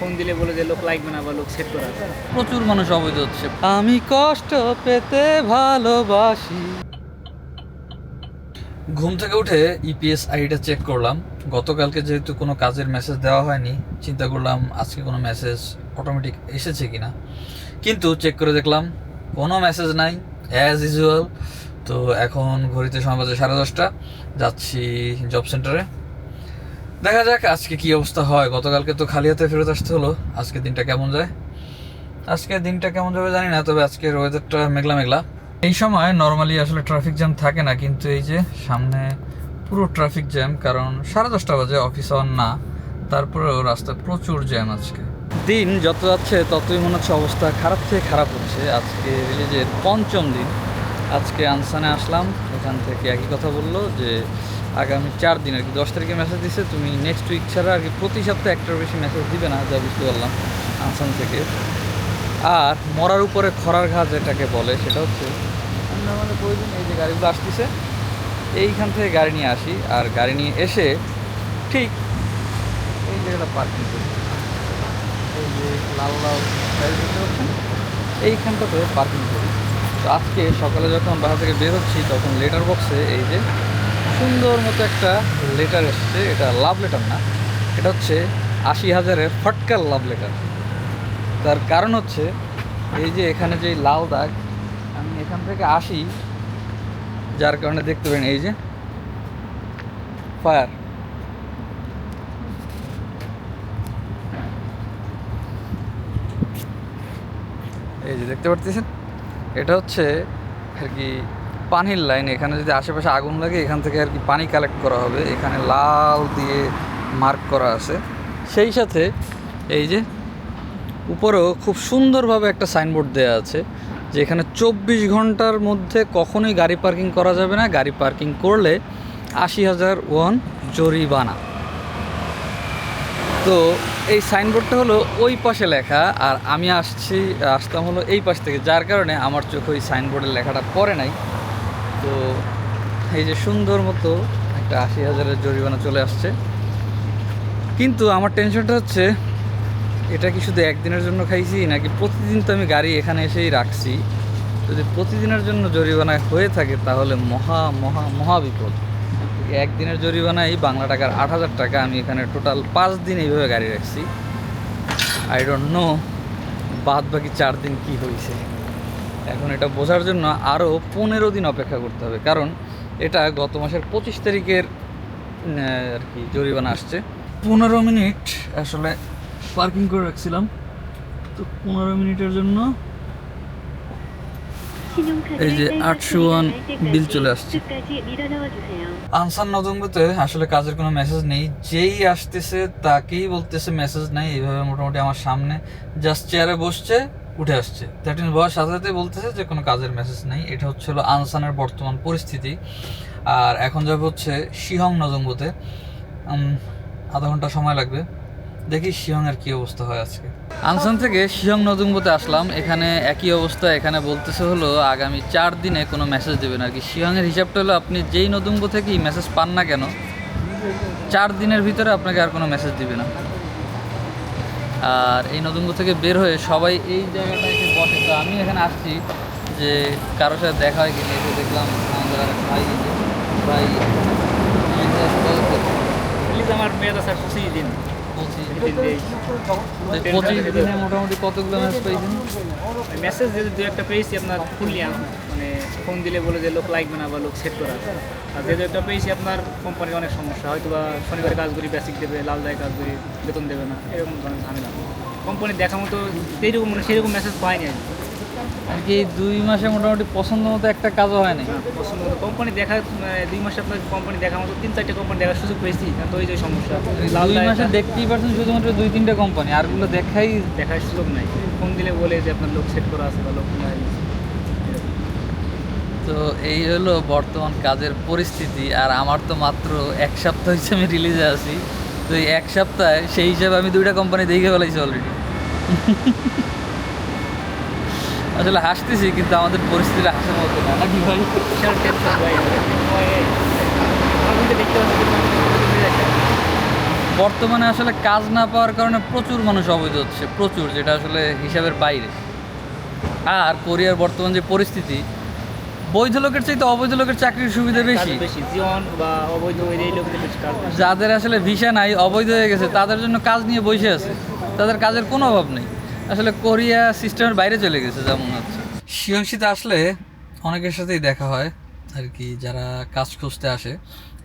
Phone দিলে বলে যে লোক লাগবে না বা লোক সেট করা। প্রচুর মানুষ অবৈধ হচ্ছে। আমি কষ্ট পেতে ভালোবাসি। ঘুম থেকে উঠে ইপিএস আইডিটা চেক করলাম। গতকালকে যেহেতু কোনো কাজের মেসেজ দেওয়া হয়নি, চিন্তা করলাম আজকে কোনো মেসেজ অটোমেটিক এসেছে কি না কিন্তু চেক করে দেখলাম, কোনো মেসেজ নাই অ্যাজ ইউজুয়াল তো এখন ঘড়িতে সময় বাজে সাড়ে দশটা, যাচ্ছি জব সেন্টারে দেখা যাক আজকে কি অবস্থা হয়। গতকালকে তো খালি হাতে ফেরত আসতে হলো। আজকে দিনটা কেমন যায়? আজকে দিনটা কেমন যাবে জানি না, তবে আজকের ওয়েদারটা মেঘলা মেঘলা। এই সময় নর্মালি আসলে ট্রাফিক জ্যাম থাকে না, কিন্তু এই যে সামনে পুরো ট্রাফিক জ্যাম কারণ সাড়ে দশটা বাজে অফিস অন না, তারপরেও রাস্তায় প্রচুর জ্যাম আজকে। দিন যত যাচ্ছে, ততই মনে হচ্ছে অবস্থা খারাপ থেকে খারাপ হচ্ছে। আজকে রিলিজের পঞ্চম দিন। আজকে আনসানে আসলাম, এখান থেকে একই কথা বলল যে আগামী চার দিন আর কি, দশ তারিখে মেসেজ দিছে, তুমি নেক্সট উইক ছাড়া আর কি প্রতি সপ্তাহে একটার বেশি মেসেজ দিবে না, যা বুঝতে পারলাম আনসান থেকে। আর মরার উপরে খরার ঘা যেটাকে বলে, সেটা হচ্ছে আমাদের প্রয়োজন এই যে গাড়িগুলো আসতেছে, এইখান থেকে গাড়ি নিয়ে আসি আর গাড়ি নিয়ে এসে ঠিক এই জায়গাটা পার্কিং করি এই যে লাল লাল গাড়ি এইখানটাতে পার্কিং করি। তো আজকে সকালে যখন বাসা থেকে বের হচ্ছি, তখন লেটার বক্সে এই যে সুন্দর মতো একটা লেটার এসছে। এটা লাভ লেটার না, এটা হচ্ছে আশি হাজারের ফটকার লাভ লেটার তার কারণ হচ্ছে, এই যে এখানে যে লাল দাগ, আমি এখান থেকে আসি, যার কারণে দেখতে পারেন এই যে ফায়ার এই যে দেখতে পারতেছেন? এটা হচ্ছে আর কি পানির লাইন। এখানে যদি আশেপাশে আগুন লাগে, এখান থেকে আর কি পানি কালেক্ট করা হবে। এখানে লাল দিয়ে মার্ক করা আছে। সেই সাথে এই যে উপরেও খুব সুন্দরভাবে একটা সাইনবোর্ড দেওয়া আছে, যে এখানে চব্বিশ ঘণ্টার মধ্যে কখনোই গাড়ি পার্কিং করা যাবে না। গাড়ি পার্কিং করলে আশি হাজার ওয়ান জরিমানা। তো এই সাইনবোর্ডটা হলো ওই পাশে লেখা, আর আমি আসছি, আসতাম হলো এই পাশ থেকে, যার কারণে আমার চোখে ওই সাইনবোর্ডের লেখাটা পড়ে নাই। তো এই যে সুন্দর মতো একটা আশি হাজারের জরিমানা চলে আসছে। কিন্তু আমার টেনশনটা হচ্ছে, এটা কি শুধু একদিনের জন্য খাইছি, নাকি প্রতিদিন তো আমি গাড়ি এখানে এসেই রাখছি? যদি প্রতিদিনের জন্য জরিমানা হয়ে থাকে, তাহলে মহা মহা মহা বিপদ। একদিনের জরিমানাই বাংলা টাকার আট হাজার টাকা আমি এখানে টোটাল পাঁচ দিন এইভাবে গাড়ি রাখছি। আই ডোন্ট নো বাদ বাকি চার দিন কি হয়েছে। এখন এটা বোঝার জন্য আরও পনেরো দিন অপেক্ষা করতে হবে। কারণ এটা গত মাসের পঁচিশ তারিখের আর কি, জরিমানা আসছে। পনেরো মিনিট আসলে পার্কিং করে রাখছিলাম। তো পনেরো মিনিটের জন্য এই যে আটশো ওয়ান বিল চলে আসছে। আনসার নতুনগুতে আসলে কাজের কোনো মেসেজ নেই। যেই আসতেছে তাকেই বলতেছে মেসেজ নাই। এইভাবে মোটামুটি আমার সামনে জাস্ট চেয়ারে বসছে, উঠে আসছে। মিন বলার সাথে সাথে বলতেছে যে কোনো কাজের মেসেজ নেই। এটা হচ্ছে আনসানের বর্তমান পরিস্থিতি। আর এখন যাবে হচ্ছে শিহং নজঙ্গুতে আধা ঘণ্টা সময় লাগবে। দেখি শিহংয়ের কি অবস্থা হয় আজকে। আনসান থেকে শিহং নজুম্বতে আসলাম। এখানে একই অবস্থা এখানে বলতেছে হলো আগামী চার দিনে কোনো মেসেজ দেবেন আর কি। শিহংয়ের হিসাবটা হলো আপনি যেই নতুনগো থেকেই মেসেজ পান না কেন চার দিনের ভিতরে আপনাকে আর কোনো মেসেজ দিবে না। আর এই নদুম্ব থেকে বের হয়ে সবাই এই জায়গাটা এসে বসে। তো আমি এখানে আসছি যে কারোর সাথে দেখা হয় কিনা এসে দেখলাম আমাদের আর ভাই ভাই প্লিজ আমার মেয়াদ আছে আর পঁচিশ দিন পঁচিশ পঁচিশ দিনে মোটামুটি কতগুলো মেসেজ পাইছেন? মেসেজ যদি দু একটা পেয়েছি আপনার ফুললিয়াম মানে ফোন দিলে বলে যে লোক লাগবে না বা লোক সেট করা। আর যে দু একটা পেয়েছি আপনার কোম্পানির অনেক সমস্যা। হয়তো বা শনিবার কাজ করি বেসিক দেবে লাল দায় কাজ করি বেতন দেবে না এরকম ধরনের ঝামেলা। কোম্পানি দেখা মতো সেইরকম মানে সেরকম মেসেজ পাইনি আর। আর কি এই দুই মাসে মোটামুটি পছন্দ মতো একটা কাজও হয়নি না, পছন্দ মতো কোম্পানি দেখা দুই মাসে আপনার কোম্পানি দেখা মতো তিন চারটে কোম্পানি দেখার সুযোগ পেয়েছি তো ওই যে সমস্যা। দুই মাসে দেখতেই পারছেন শুধুমাত্র দুই তিনটা কোম্পানি আরগুলো দেখাই দেখার সুযোগ নাই। ফোন দিলে বলে যে আপনার লোক সেট করা আছে বা লোক। তো এই হলো বর্তমান কাজের পরিস্থিতি আর আমার তো মাত্র এক সপ্তাহ হিসেবে আমি রিলিজে আছি। তো এই এক সপ্তাহে সেই হিসাবে আমি দুইটা কোম্পানি দেখে ফেলাইছি অলরেডি আসলে হাসতেছি কিন্তু আমাদের পরিস্থিতিটা হাসার মতো না। নাকি ভাই। বর্তমানে আসলে কাজ না পাওয়ার কারণে প্রচুর মানুষ অবৈধ হচ্ছে প্রচুর যেটা আসলে হিসাবের বাইরে। আর কোরিয়ার বর্তমান যে পরিস্থিতি বৈধ লোকের চাইতে অবৈধ লোকের চাকরির সুবিধা কাজ বেশি। যাদের আসলে ভিসা নাই অবৈধ হয়ে গেছে তাদের জন্য কাজ নিয়ে বসে আছে। তাদের কাজের কোনো অভাব নেই। আসলে কোরিয়া সিস্টেমের বাইরে চলে গেছে যেমন হচ্ছে। শিয়ংশিতে আসলে অনেকের সাথেই দেখা হয় আর কি, যারা কাজ খুঁজতে আসে।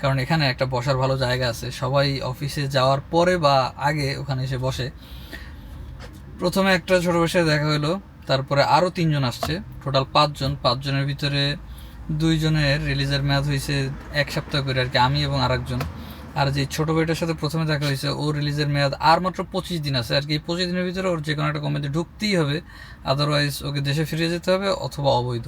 কারণ এখানে একটা বসার ভালো জায়গা আছে। সবাই অফিসে যাওয়ার পরে বা আগে ওখানে এসে বসে। প্রথমে একটা ছোট বসে দেখা হলো, তারপরে আরও তিনজন আসছে। টোটাল পাঁচজন। পাঁচজনের ভিতরে দুইজনের রিলিজের মেয়াদ হয়েছে এক সপ্তাহ করে আর কি, আমি এবং আরেকজন। আর যে ছোট ভাইটার সাথে প্রথমে দেখা হয়েছে ও রিলিজের মেয়াদ আর মাত্র পঁচিশ দিন আছে। আর কি পঁচিশ দিনের ভিতরে ওর যে কোনো একটা কোম্পানিতে ঢুকতেই হবে। আদারওয়াইজ ওকে দেশে ফিরে যেতে হবে অথবা অবৈধ।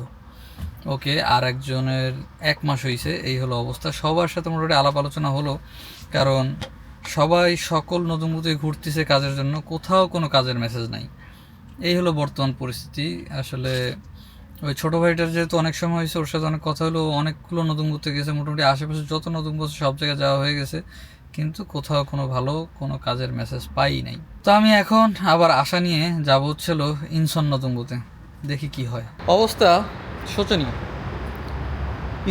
ওকে, আর একজনের এক মাস হয়েছে এই হলো অবস্থা। সবার সাথে মোটামুটি আলাপ আলোচনা হলো, কারণ সবাই সকল নতুন মতোই ঘুরতেছে কাজের জন্য, কোথাও কোনো কাজের মেসেজ নাই। এই হলো বর্তমান পরিস্থিতি। আসলে ওই ছোট ভাইটার যেহেতু অনেক সময় হয়েছে, ওর সাথে অনেক কথা হলো অনেকগুলো নতুন ঘুরতে গেছে মোটামুটি। আশেপাশে যত নতুন বছর সব জায়গায় যাওয়া হয়ে গেছে, কিন্তু কোথাও কোনো ভালো কোনো কাজের মেসেজ পাই নাই। তো আমি এখন আবার আশা নিয়ে যাব হচ্ছিল ইনসন নতুন বুথে দেখি কি হয়। অবস্থা শোচনীয়।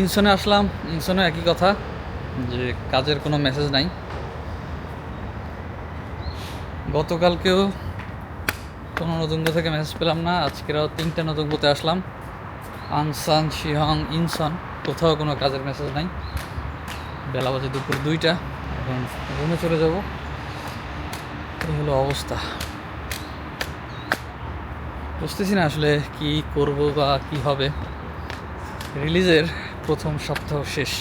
ইনসনে আসলাম ইনসনে একই কথা, যে কাজের কোনো মেসেজ নাই। গতকালকেও কোনো নতুনগো থেকে মেসেজ পেলাম না আজকেরও তিনটে নতুনগোতে আসলাম। আনসান শিহং ইনসন কোথাও কোনো কাজের মেসেজ নাই। বেলা বাজে দুপুর দুইটা, এখন রুমে চলে যাব। এই হলো অবস্থা। বুঝতেছি না আসলে কি করব বা কি হবে। রিলিজের প্রথম সপ্তাহ শেষ।